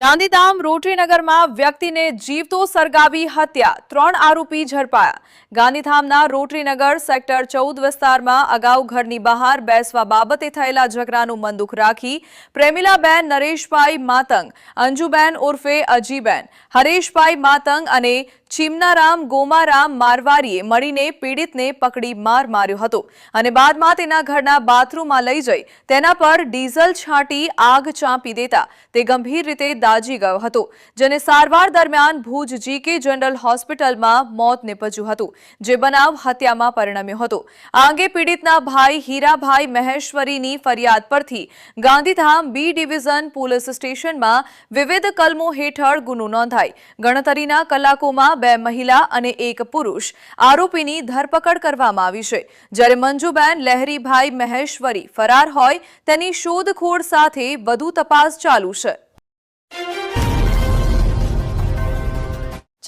ગાંધીધામ રોટરીનગરમાં વ્યક્તિને જીવતો સળગાવી હત્યા. ત્રણ આરોપી ઝડપાયા. ગાંધીધામના રોટરીનગર સેક્ટર ચૌદ વિસ્તારમાં અગાઉ ઘરની બહાર બેસવા બાબતે થયેલા ઝઘડાનું મનદુખ રાખી પ્રેમિલાબેન નરેશભાઈ માતંગ, અંજુબેન ઉર્ફે અજીબેન, હરેશભાઈ માતંગ અને ચીમનારામ, ગોમારામ મારવારીએ મળીને પીડિતને પકડી માર માર્યો હતો અને બાદમાં તેના ઘરના બાથરૂમમાં લઈ જઈ તેના પર ડીઝલ છાંટી આગ ચાંપી દેતા તે ગંભીર રીતે દાજી ગયો હતો, જેને સારવાર દરમિયાન ભુજ જીકે જનરલ હોસ્પિટલમાં મોત નીપજ્યું હતું, જે બનાવ હત્યામાં પરિણમ્યો હતો. આ અંગે પીડિતના ભાઈ હીરાભાઈ મહેશ્વરીની ફરિયાદ પરથી ગાંધીધામ બી ડિવિઝન પોલીસ સ્ટેશનમાં વિવિધ કલમો હેઠળ ગુનો નોંધાય. ગણતરીના કલાકોમાં બે મહિલા અને એક પુરુષ આરોપીની ધરપકડ કરવામાં આવી છે. જ્યારે મંજુબેન લહેરીભાઈ મહેશ્વરી ફરાર હોય, તેની શોધખોળ સાથે વધુ તપાસ ચાલુ છે.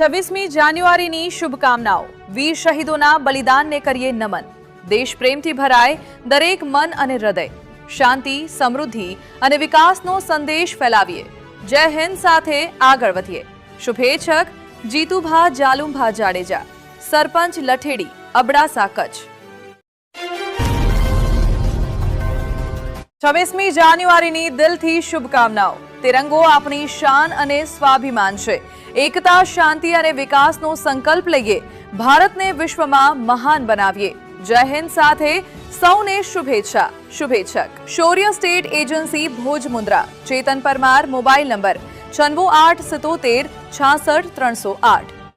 છવ્વીસમી જાન્યુઆરીની શુભકામનાઓ. વીર શહીદોના બલિદાનને કરીએ નમન. દેશ પ્રેમથી ભરાય દરેક મન અને હૃદય. શાંતિ, સમૃદ્ધિ અને વિકાસનો સંદેશ ફેલાવીએ. જય હિન્દ સાથે આગળ વધીએ. શુભેચ્છક જીતુભા જાલુંભા જાડેજા. સરપંચ લઠેડી, અબડાસા કચ્છ. છવ્વીસમી જાન્યુઆરીની દિલથી શુભકામનાઓ. તિરંગો આપણી શાન અને સ્વાભિમાન છે. એકતા, શાંતિ અને વિકાસનો સંકલ્પ લઈએ. ભારતને વિશ્વમાં મહાન બનાવીએ. જય હિન્દ સાથે સૌને શુભેચ્છા. શુભેચ્છક. Shaurya state agency Bhoj Mundra. Chetan Parmar mobile number છન્નું આઠ સિત્તોતેર છાસઠ ત્રણસો આઠ.